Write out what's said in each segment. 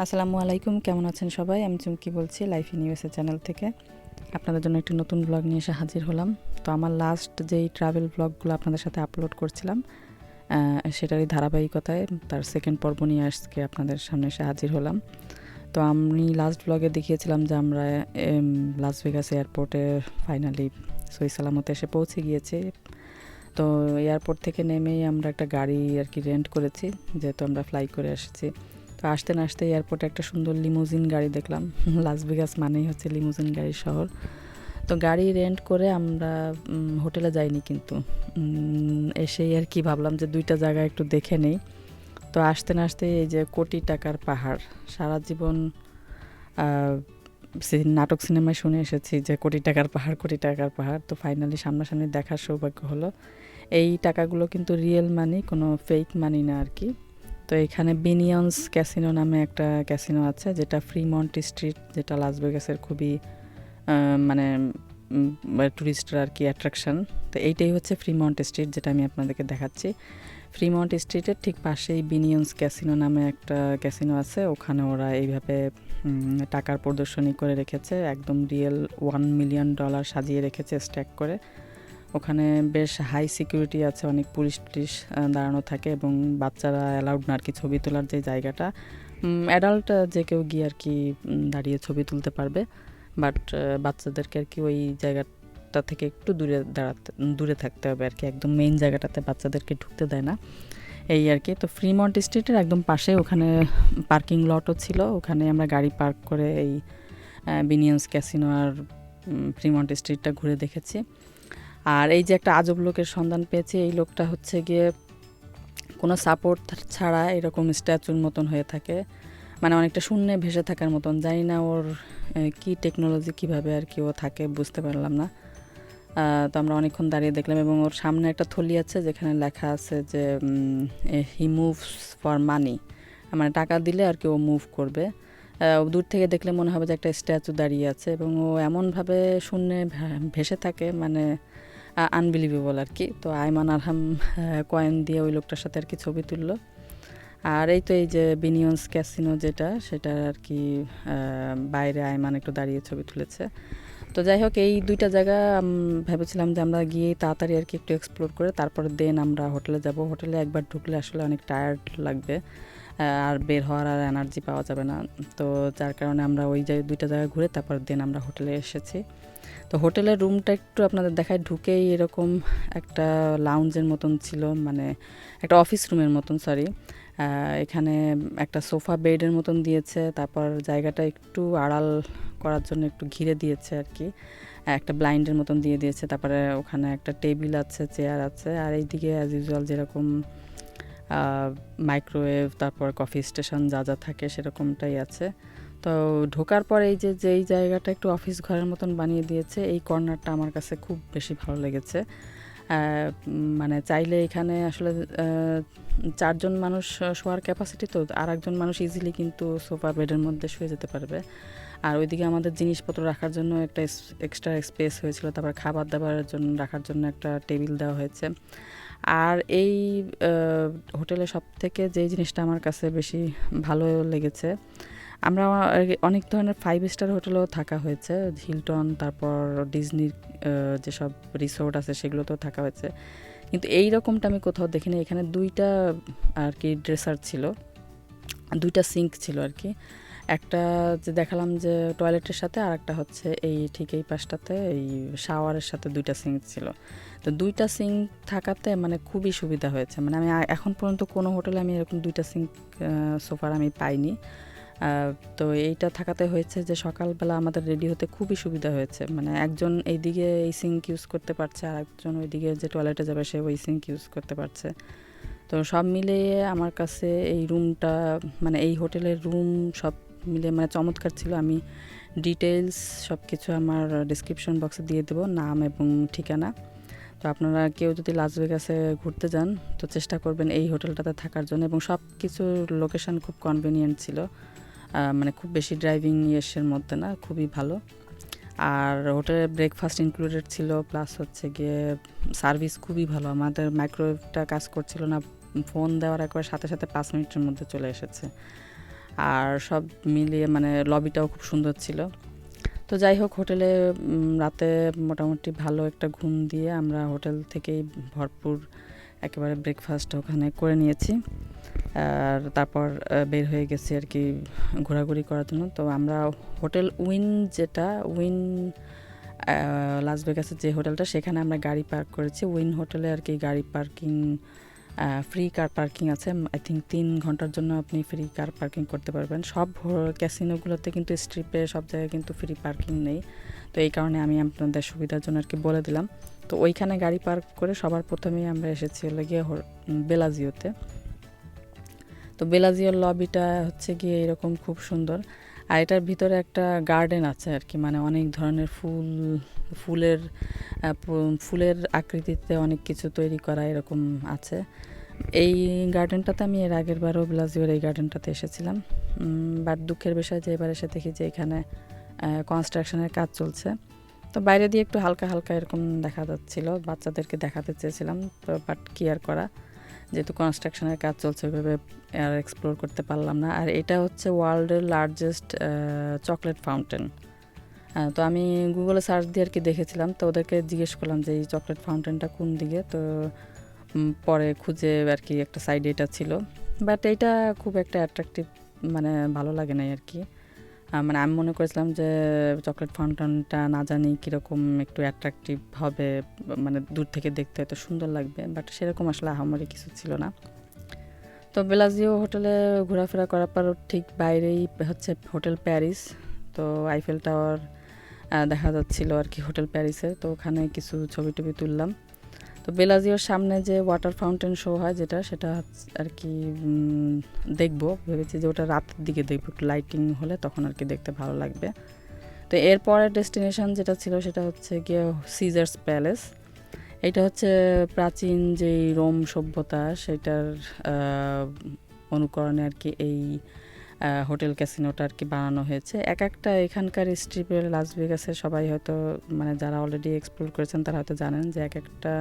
আসসালামু আলাইকুম, কেমন আছেন সবাই? আমি চুমকি বলছি লাইফ ইন ইউএসএ চ্যানেল থেকে। আপনাদের জন্য একটি নতুন ব্লগ নিয়ে এসে হাজির হলাম। তো আমার লাস্ট যেই ট্রাভেল ব্লগগুলো আপনাদের সাথে আপলোড করছিলাম সেটারই ধারাবাহিকতায় তার সেকেন্ড পর্ব নিয়ে আজকে আপনাদের সামনে এসে হাজির হলাম। তো আমি লাস্ট ব্লগে দেখিয়েছিলাম যে আমরা লাস ভেগাস এয়ারপোর্টে ফাইনালি সই সালামতে এসে পৌঁছে গিয়েছি। তো এয়ারপোর্ট থেকে নেমেই আমরা একটা গাড়ি আর কি রেন্ট করেছি, যেহেতু আমরা ফ্লাই করে এসেছি। তো আসতে না আসতে এয়ারপোর্টে একটা সুন্দর লিমুজিন গাড়ি দেখলাম। লাস ভেগাস মানেই হচ্ছে লিমুজিন গাড়ির শহর। তো গাড়ি রেন্ট করে আমরা হোটেলে যাইনি কিন্তু। এসেই আর কি ভাবলাম যে দুইটা জায়গা একটু দেখে নেই। তো আসতে না আসতে এই যে কোটি টাকার পাহাড়। সারা জীবন নাটক সিনেমায় শুনে এসেছি যে কোটি টাকার পাহাড়, কোটি টাকার পাহাড়। তো ফাইনালি সামনাসামনি দেখার সৌভাগ্য হলো। এই টাকাগুলো কিন্তু রিয়েল মানি কোনো ফেক মানি না আর কি। তো এখানে বিনিয়ন্স ক্যাসিনো নামে একটা ক্যাসিনো আছে, যেটা ফ্রিমন্ট স্ট্রিট যেটা লাস ভেগাসের খুবই মানে টুরিস্টরা আর কি অ্যাট্রাকশন তো এইটাই হচ্ছে ফ্রিমন্ট স্ট্রিট যেটা আমি আপনাদেরকে দেখাচ্ছি। ফ্রিমন্ট স্ট্রিটের ঠিক পাশেই বিনিয়ন্স ক্যাসিনো নামে একটা ক্যাসিনো আছে, ওখানে ওরা এইভাবে টাকার প্রদর্শনী করে রেখেছে, একদম রিয়েল ওয়ান মিলিয়ন ডলার সাজিয়ে রেখেছে স্ট্যাক করে। ওখানে বেশ হাই সিকিউরিটি আছে, অনেক পুলিশ টুলিশ দাঁড়ানো থাকে এবং বাচ্চারা অ্যালাউড না আর কি ছবি তোলার যে জায়গাটা। অ্যাডাল্ট যে কেউ গিয়ে আর কি দাঁড়িয়ে ছবি তুলতে পারবে। বাট বাচ্চাদেরকে আর কি ওই জায়গাটা থেকে একটু দূরে দাঁড়াতে, দূরে থাকতে হবে আর কি। একদম মেইন জায়গাটাতে বাচ্চাদেরকে ঢুকতে দেয় না। এই আর কি। তো ফ্রিমন্ট স্ট্রিটের একদম পাশে ওখানে পার্কিং লটও ছিল। ওখানে আমরা গাড়ি পার্ক করে এই বিনিয়ন্স ক্যাসিনো আর ফ্রিমন্ট স্ট্রিটটা ঘুরে দেখেছি। আর এই যে একটা আজব লোকের সন্ধান পেয়েছি, এই লোকটা হচ্ছে গিয়ে কোনো সাপোর্ট ছাড়া এরকম স্ট্যাচুর মতন হয়ে থাকে। মানে অনেকটা শূন্যে ভেসে থাকার মতন। জানি না ওর কি টেকনোলজি কীভাবে আর কি ও থাকে, বুঝতে পারলাম না। তো আমরা অনেকক্ষণ দাঁড়িয়ে দেখলাম এবং ওর সামনে একটা থলি আছে যেখানে লেখা আছে যে হি মুভস ফর মানি মানে টাকা দিলে আর কি ও মুভ করবে। দূর থেকে দেখলে মনে হবে যে একটা স্ট্যাচু দাঁড়িয়ে আছে এবং ও এমনভাবে শূন্যে ভেসে থাকে। মানে আনবিলিভেবল আর কি। তো আয়মান আরহাম কয়েন দিয়ে ওই লোকটার সাথে আর কি ছবি তুললো। আর এই তো এই যে বিনিয়ন্স ক্যাসিনো যেটা, সেটা আর কি বাইরে আয়মান একটু দাঁড়িয়ে ছবি তুলেছে। তো যাই হোক, এই দুইটা জায়গা ভেবেছিলাম যে আমরা গিয়ে তাড়াতাড়ি আর কি একটু এক্সপ্লোর করে, তারপরে দেন আমরা হোটেলে যাব। হোটেলে একবার ঢুকলে আসলে অনেক টায়ার্ড লাগবে। আর বের হওয়ার আর এনার্জি পাওয়া যাবে না। তো যার কারণে আমরা ওই জায়গায়, দুইটা জায়গা ঘুরে তারপর দেন আমরা হোটেলে এসেছি। তো হোটেলের রুমটা একটু আপনাদের দেখায়, ঢুকেই এরকম একটা লাউঞ্জের মতন ছিল মানে একটা অফিস রুমের মতন সরি এখানে একটা সোফা বেডের মতন দিয়েছে, তারপর জায়গাটা একটু আড়াল করার জন্য একটু ঘিরে দিয়েছে আর কি। একটা ব্লাইন্ডের মতন দিয়ে দিয়েছে, তারপরে ওখানে একটা টেবিল আছে চেয়ার আছে, আর এইদিকে অ্যাজ ইউজুয়াল যেরকম মাইক্রোওয়েভ তারপর কফি স্টেশন যা যা থাকে সেরকমটাই আছে। তো ঢোকার পর এই যে, যেই জায়গাটা একটু অফিস ঘরের মতন বানিয়ে দিয়েছে, এই কর্নারটা আমার কাছে খুব বেশি ভালো লেগেছে। মানে চাইলে এখানে আসলে চারজন মানুষ শোয়ার ক্যাপাসিটি তো আর একজন মানুষ ইজিলি কিন্তু সোফা বেডের মধ্যে শুয়ে যেতে পারবে। আর ওইদিকে আমাদের জিনিসপত্র রাখার জন্য একটা এক্সট্রা স্পেস হয়েছিল, তারপর খাবার দাবারের জন্য, রাখার জন্য একটা টেবিল দেওয়া হয়েছে। আর এই হোটেলে সব থেকে যেই জিনিসটা আমার কাছে বেশি ভালো লেগেছে আমরা অনেক ধরনের ফাইভ স্টার হোটেলেও থাকা হয়েছে। হিলটন তারপর ডিজনির যেসব রিসোর্ট আছে সেগুলোতেও থাকা হয়েছে। কিন্তু এই রকমটা আমি কোথাও দেখিনি। এখানে দুইটা আর কি ড্রেসার ছিল। দুইটা সিঙ্ক ছিল আর কি। একটা যে দেখালাম যে টয়লেটের সাথে আর একটা হচ্ছে এই ঠিক এই পাশটাতে, এই শাওয়ারের সাথে দুইটা সিঙ্ক ছিল। তো দুইটা সিঙ্ক থাকাতে মানে খুবই সুবিধা হয়েছে। মানে আমি এখন পর্যন্ত কোনো হোটেলে আমি এরকম দুইটা সিঙ্ক সোফার আমি পাইনি। তো এইটা থাকাতে হয়েছে যে সকালবেলা আমাদের রেডি হতে খুবই সুবিধা হয়েছে। মানে একজন এইদিকে এই সিঙ্ক ইউজ করতে পারছে আর একজন ওইদিকে যে টয়লেটে যাবে সে ওই সিঙ্ক ইউজ করতে পারছে। তো সব মিলিয়ে আমার কাছে এই রুমটা মানে এই হোটেলের রুম সব মিলে মানে চমৎকার ছিল। আমি ডিটেলস সব কিছু আমার ডিসক্রিপশন বক্সে দিয়ে দেবো, নাম এবং ঠিকানা। তো আপনারা কেউ যদি লাস ভেগাসে ঘুরতে যান, তো চেষ্টা করবেন এই হোটেলটাতে থাকার জন্য। এবং সব কিছুর লোকেশন খুব কনভিনিয়েন্ট ছিল। মানে খুব বেশি ড্রাইভিং ইয়েসের মধ্যে না, খুবই ভালো। আর হোটেলে ব্রেকফাস্ট ইনক্লুডেড ছিল প্লাস হচ্ছে গিয়ে সার্ভিস খুবই ভালো। আমাদের মাইক্রোওয়েভটা কাজ করছিল না ফোন দেওয়ার একবার সাথে সাথে পাঁচ মিনিটের মধ্যে চলে এসেছে। আর সব মিলিয়ে মানে লবিটাও খুব সুন্দর ছিল। তো যাই হোক হোটেলে রাতে মোটামুটি ভালো একটা ঘুম দিয়ে আমরা হোটেল থেকেই ভরপুর একেবারে ব্রেকফাস্ট ওখানে করে নিয়েছি। আর তারপর বের হয়ে গেছি আর কি ঘোরাঘুরি করার জন্য। তো আমরা হোটেল উইন যেটা, উইন লাস ভেগাসের যে হোটেলটা, সেখানে আমরা গাড়ি পার্ক করেছি। উইন হোটেলে আর কি গাড়ি পার্কিং ফ্রি কার পার্কিং আছে। আই থিঙ্ক তিন ঘণ্টার জন্য আপনি ফ্রি কার পার্কিং করতে পারবেন। সব ক্যাসিনোগুলোতে কিন্তু স্ট্রিপে সব জায়গায় কিন্তু ফ্রি পার্কিং নেই। তো এই কারণে আমি আপনাদের সুবিধার জন্য আর কি বলে দিলাম। তো ওইখানে গাড়ি পার্ক করে সবার প্রথমেই আমরা এসেছি হলো গিয়ে বেলাজিওতে তো বেলাজিওর লবিটা হচ্ছে গিয়ে এরকম খুব সুন্দর। আর এটার ভিতরে একটা গার্ডেন আছে আর কি মানে অনেক ধরনের ফুল, ফুলের ফুলের আকৃতিতে অনেক কিছু তৈরি করা এরকম আছে। এই গার্ডেনটাতে আমি এর আগের বারও বিলাজিওর এই গার্ডেনটাতে এসেছিলাম। বাট দুঃখের বিষয় যে এবার এসে দেখি যে এখানে কনস্ট্রাকশনের কাজ চলছে। তো বাইরে দিয়ে একটু হালকা হালকা এরকম দেখা যাচ্ছিল, বাচ্চাদেরকে দেখাতে চেয়েছিলাম বাট কি আর করা। যেহেতু কনস্ট্রাকশনের কাজ চলছে, ওইভাবে আর এক্সপ্লোর করতে পারলাম না। আর এটা হচ্ছে ওয়ার্ল্ডের লার্জেস্ট চকলেট ফাউন্টেন তো আমি গুগলে সার্চ দিয়ে আর কি দেখেছিলাম, তো ওদেরকে জিজ্ঞেস করলাম যে এই চকলেট ফাউন্টেনটা কোন দিকে? তো পরে খুঁজে আর কি একটা সাইডে এটা ছিল। বাট এইটা খুব একটা অ্যাট্রাকটিভ মানে ভালো লাগে নাই আর কি। মানে আমি মনে করেছিলাম যে চকলেট ফাউন্টেনটা না জানি কীরকম একটু অ্যাট্রাকটিভ হবে মানে দূর থেকে দেখতে হয়তো সুন্দর লাগবে বাট সেরকম আসলে আহামরি কিছু ছিল না। তো বেলাজিও হোটেলে ঘোরাফেরা করার পর ঠিক বাইরেই হচ্ছে হোটেল প্যারিস তো আইফেল টাওয়ার দেখা যাচ্ছিল আর কি হোটেল প্যারিসে তো ওখানে কিছু ছবি টবি তুললাম। তো বেলাজিওর সামনে যে ওয়াটার ফাউন্টেন শো হয় যেটা, সেটা আর কি দেখব। ভেবেছি যে ওটা রাতের দিকে দেখব, একটু লাইটিং হলে তখন আর কি দেখতে ভালো লাগবে। তো এরপরের ডেস্টিনেশন যেটা ছিল, সেটা হচ্ছে গিয়ে সিজার্স প্যালেস এটা হচ্ছে প্রাচীন যেই রোম সভ্যতা, সেটার অনুকরণে আর কি এই হোটেল ক্যাসিনোটা আর কি বানানো হয়েছে। এক একটা এখানকার স্ট্রিপের লাস ভেগাসে সবাই হয়তো মানে যারা অলরেডি এক্সপ্লোর করেছেন, তারা হয়তো জানেন যে এক একটা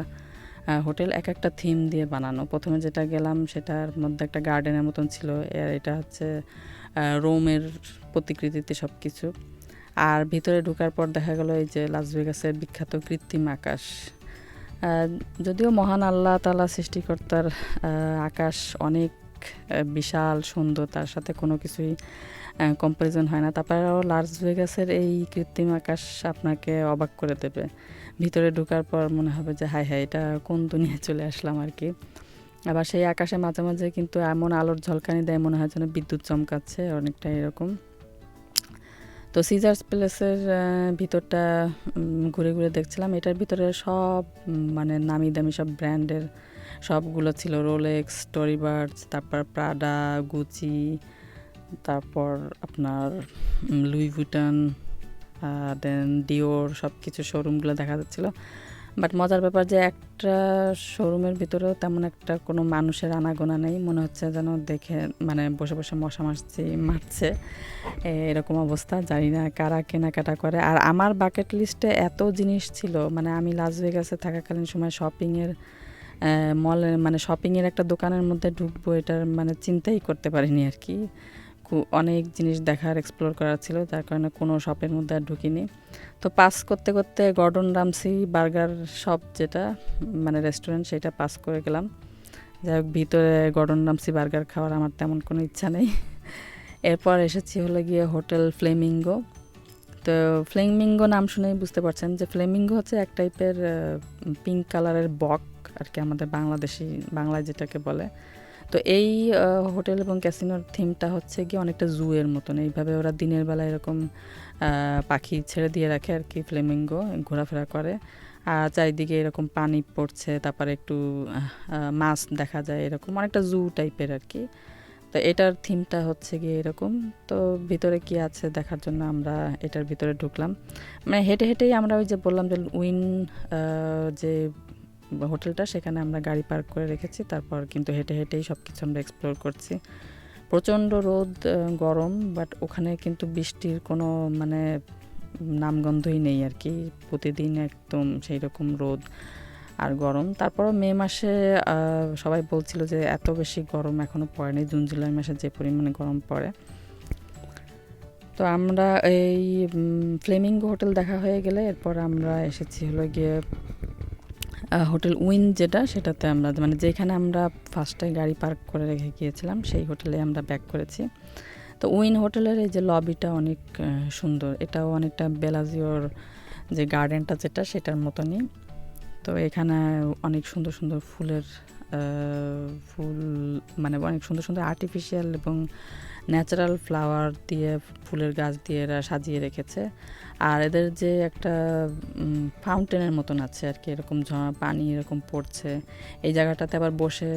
হোটেল এক একটা থিম দিয়ে বানানো। প্রথমে যেটা গেলাম সেটার মধ্যে একটা গার্ডেনের মতন ছিল। এটা হচ্ছে রোমের প্রতিকৃতিতে সব কিছু আর ভিতরে ঢোকার পর দেখা গেল এই যে লাস ভেগাসের বিখ্যাত কৃত্রিম আকাশ। যদিও মহান আল্লাহ তালা সৃষ্টিকর্তার আকাশ অনেক বিশাল, সুন্দর, তার সাথে কোনো কিছুই কম্পারিজন হয় না। তারপরেও লাস ভেগাসের এই কৃত্রিম আকাশ আপনাকে অবাক করে দেবে। ভিতরে ঢোকার পর মনে হবে যে হাই হাই এটা কোন দুনিয়ায় চলে আসলাম আর কি। আবার সেই আকাশে মাঝে মাঝে কিন্তু এমন আলোর ঝলকানি দেয়, মনে হয় যেন বিদ্যুৎ চমকাচ্ছে, অনেকটা এরকম। তো সিজার্স প্লেসের ভিতরটা ঘুরে ঘুরে দেখছিলাম। এটার ভিতরে সব মানে নামি দামি সব ব্র্যান্ডের সবগুলো ছিল। রোলেক্স টরিবার্ডস তারপর প্রাডা গুচি তারপর আপনার লুই ভুটান দেন ডিওর সব কিছু শোরুমগুলো দেখা যাচ্ছিল। বাট মজার ব্যাপার যে একটা শোরুমের ভিতরেও তেমন একটা কোনো মানুষের আনাগোনা নেই। মনে হচ্ছে যেন দেখে মানে বসে বসে মশা মারছি, মারছে। এরকম অবস্থা, জানি না কারা কেনাকাটা করে। আর আমার বাকেট লিস্টে এত জিনিস ছিল মানে আমি লাস ভেগাসে থাকাকালীন সময় শপিংয়ের মলের মানে শপিংয়ের একটা দোকানের মধ্যে ঢুকবো এটার মানে চিন্তাই করতে পারিনি আর কি। অনেক জিনিস দেখার এক্সপ্লোর করার ছিল যার কারণে কোনো শপের মধ্যে আর ঢুকিনি। তো পাস করতে করতে গর্ডন রামসি বার্গার শপ যেটা মানে রেস্টুরেন্ট সেটা পাস করে গেলাম। যাই হোক, ভিতরে গর্ডন রামসি বার্গার খাওয়ার আমার তেমন কোনো ইচ্ছা নেই। এরপর এসেছি হলো গিয়ে হোটেল ফ্লেমিঙ্গো তো ফ্লেমিঙ্গো নাম শুনেই বুঝতে পারছেন যে ফ্লেমিঙ্গো হচ্ছে এক টাইপের পিঙ্ক কালারের বক, আর কি আমাদের বাংলাদেশি, বাংলায় যেটাকে বলে। তো এই হোটেল এবং ক্যাসিনোর থিমটা হচ্ছে কি অনেকটা জুয়ের মতন। এইভাবে ওরা দিনের বেলা এরকম পাখি ছেড়ে দিয়ে রাখে আর কি, ফ্লেমিঙ্গো ঘোরাফেরা করে। আর চারিদিকে এরকম পানি পড়ছে, তারপরে একটু মাছ দেখা যায় এরকম, অনেকটা জু টাইপের আর কি। তো এটার থিমটা হচ্ছে গিয়ে এরকম। তো ভিতরে কি আছে দেখার জন্য আমরা এটার ভিতরে ঢুকলাম। মানে হেঁটে হেঁটেই আমরা ওই যে বললাম যে উইন যে হোটেলটা, সেখানে আমরা গাড়ি পার্ক করে রেখেছি। তারপর কিন্তু হেঁটে হেঁটেই সব কিছু আমরা এক্সপ্লোর করছি। প্রচণ্ড রোদ গরম বাট ওখানে কিন্তু বৃষ্টির কোনো মানে নামগন্ধই নেই আর কি প্রতিদিন একদম সেই রকম রোদ আর গরম। তারপরও মে মাসে সবাই বলছিল যে এত বেশি গরম এখনও পড়েনি। জুন, জুলাই মাসে যে পরিমাণে গরম পড়ে। তো আমরা এই ফ্লেমিঙ্গো হোটেল দেখা হয়ে গেলে এরপর আমরা এসেছি হলো গিয়ে হোটেল উইন যেটা, সেটাতে আমরা মানে যেখানে আমরা ফার্স্টে গাড়ি পার্ক করে রেখে গিয়েছিলাম, সেই হোটেলে আমরা ব্যাক করেছি। তো উইন হোটেলের এই যে লবিটা অনেক সুন্দর। এটাও অনেকটা বেলাজিওর যে গার্ডেনটা যেটা, সেটার মতনই। তো এখানে অনেক সুন্দর সুন্দর ফুলের ফুল মানে অনেক সুন্দর সুন্দর আর্টিফিশিয়াল এবং ন্যাচারাল ফ্লাওয়ার দিয়ে ফুলের গাছ দিয়ে এরা সাজিয়ে রেখেছে। আর এদের যে একটা ফাউন্টেনের মতন আছে আর কি, এরকম পানি এরকম পড়ছে, এই জায়গাটাতে আবার বসে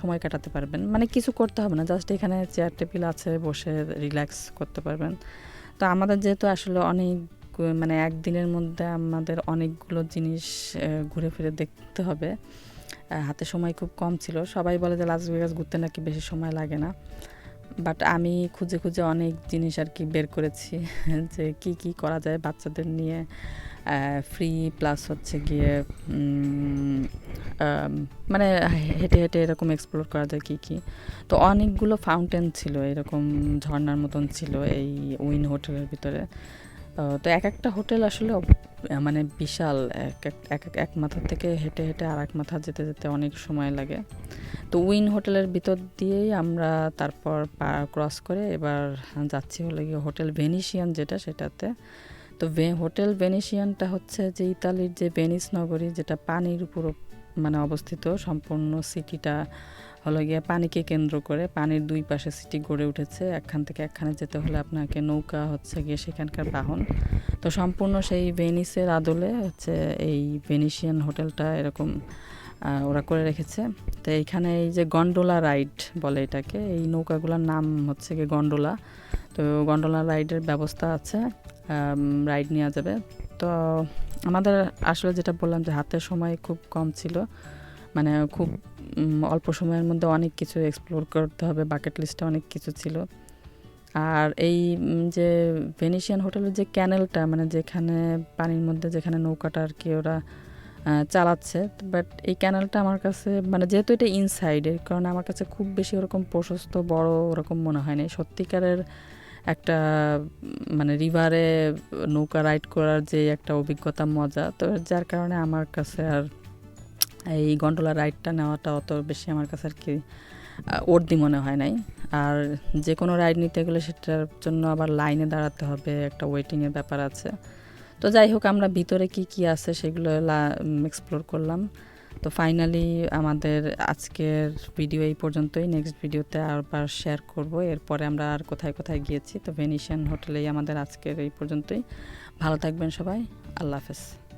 সময় কাটাতে পারবেন। মানে কিছু করতে হবে না জাস্ট এখানে চেয়ার টেবিল আছে, বসে রিল্যাক্স করতে পারবেন। তো আমাদের যেহেতু আসলে অনেক মানে একদিনের মধ্যে আমাদের অনেকগুলো জিনিস ঘুরে ফিরে দেখতে হবে। হাতে সময় খুব কম ছিল। সবাই বলে যে লাস ভেগাস ঘুরতে নাকি বেশি সময় লাগে না। বাট আমি খুঁজে খুঁজে অনেক জিনিস আর কি বের করেছি, যে কি কি করা যায় বাচ্চাদের নিয়ে। ফ্রি প্লাস হচ্ছে গিয়ে মানে হেঁটে হেঁটে এরকম এক্সপ্লোর করা যায় কি কি। তো অনেকগুলো ফাউন্টেন ছিল, এরকম ঝর্নার মতন ছিল এই উইন হোটেলের ভিতরে। তো এক একটা হোটেল আসলে মানে বিশাল, এক এক এক মাথা থেকে হেঁটে হেঁটে আর এক মাথা যেতে যেতে অনেক সময় লাগে। তো উইন হোটেলের ভিতর দিয়েই আমরা তারপর ক্রস করে এবার যাচ্ছি হলে গিয়ে হোটেল ভেনিশিয়ান যেটা সেটাতে। তো হোটেল ভেনিশিয়ানটা হচ্ছে যে ইতালির যে ভেনিস নগরী যেটা পানির উপর মানে অবস্থিত, সম্পূর্ণ সিটিটা হলো গিয়ে পানিকে কেন্দ্র করে পানির দুই পাশে সিটি গড়ে উঠেছে। একখান থেকে একখানে যেতে হলে আপনাকে নৌকা হচ্ছে গিয়ে সেখানকার বাহন। তো সম্পূর্ণ সেই ভেনিসের আদলে হচ্ছে এই ভেনিশিয়ান হোটেলটা এরকম ওরা করে রেখেছে। তো এইখানে এই যে গন্ডোলা রাইড বলে এটাকে, এই নৌকাগুলোর নাম হচ্ছে গিয়ে গন্ডোলা। তো গন্ডোলা রাইডের ব্যবস্থা আছে রাইড নেওয়া যাবে। তো আমাদের আসলে যেটা বললাম যে হাতের সময় খুব কম ছিল মানে খুব অল্প সময়ের মধ্যে অনেক কিছু এক্সপ্লোর করতে হবে বাকেট লিস্টে অনেক কিছু ছিল। আর এই যে ভেনিশিয়ান হোটেলের যে ক্যানেলটা মানে যেখানে পানির মধ্যে যেখানে নৌকাটা আর কি ওরা চালাচ্ছে বাট এই ক্যানেলটা আমার কাছে মানে যেহেতু এটা ইনসাইডের কারণ আমার কাছে খুব বেশি ওরকম প্রশস্ত, বড় ওরকম মনে হয়নি সত্যিকারের একটা মানে রিভারে নৌকা রাইড করার যে একটা অভিজ্ঞতা, মজা, তো যার কারণে আমার কাছে আর এই গন্ডোলা রাইডটা নেওয়াটা অত বেশি আমার কাছে আর কি ওর্দি মনে হয় নাই। আর যে কোনো রাইড নিতে গেলে সেটার জন্য আবার লাইনে দাঁড়াতে হবে, একটা ওয়েটিংয়ের ব্যাপার আছে। তো যাই হোক, আমরা ভিতরে কি কি আছে সেগুলো এক্সপ্লোর করলাম। তো ফাইনালি আমাদের আজকের ভিডিও এই পর্যন্তই। নেক্সট ভিডিওতে আবার শেয়ার করব। এরপরে আমরা আর কোথায় কোথায় গিয়েছি, তো ভেনিশিয়ান হোটেলেই আমাদের আজকের এই পর্যন্তই। ভালো থাকবেন সবাই। আল্লাহ হাফেজ।